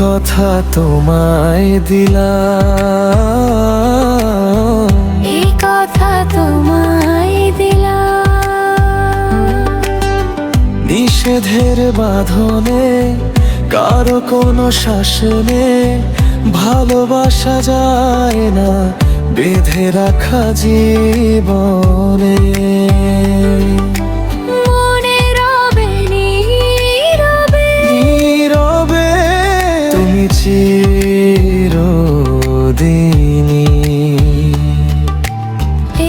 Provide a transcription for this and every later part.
কথা তোমায় দিলাম। এই কথা তোমায় দিলাম। নিষেধের বাঁধনে কারও কোনো শাসনে ভালোবাসা যায় না বেঁধে রাখা জীবনে। চিরদিনী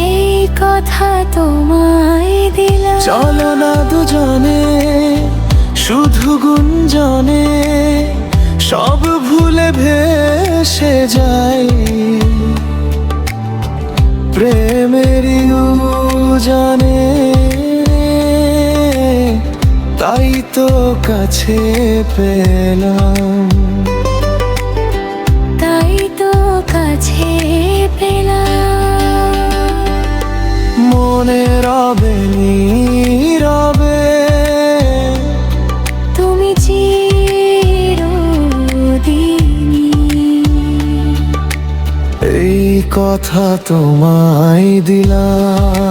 এই কথা তোমায় দিলাম। চলো না দুজনে শুধু গুঞ্জনে সব ভুলে ভেসে যাই। প্রেমেরই জানে তাই তো কাছে পেলাম। কথা তোমায় দিলাম।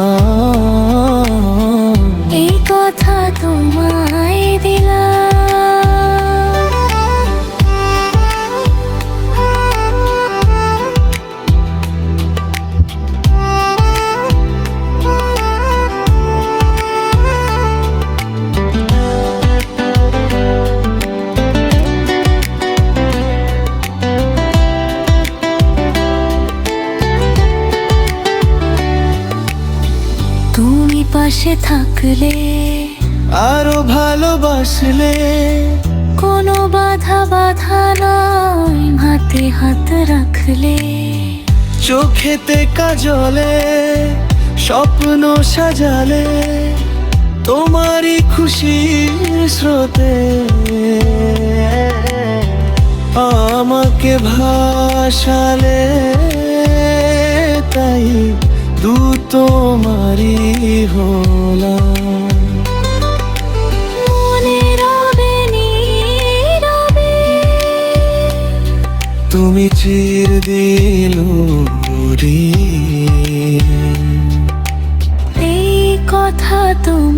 পাশে থাকলে আরও ভালোবাসলে। কোনো বাধা বাধা নয় হাতে হাত রাখলে। চোখেতে কাজলে স্বপ্ন সাজালে তোমারই খুশি স্রোতে। আমাকে ভাসালে তাই দু তোমারই হলাম। তুমি চির দিল এই কথা দিলাম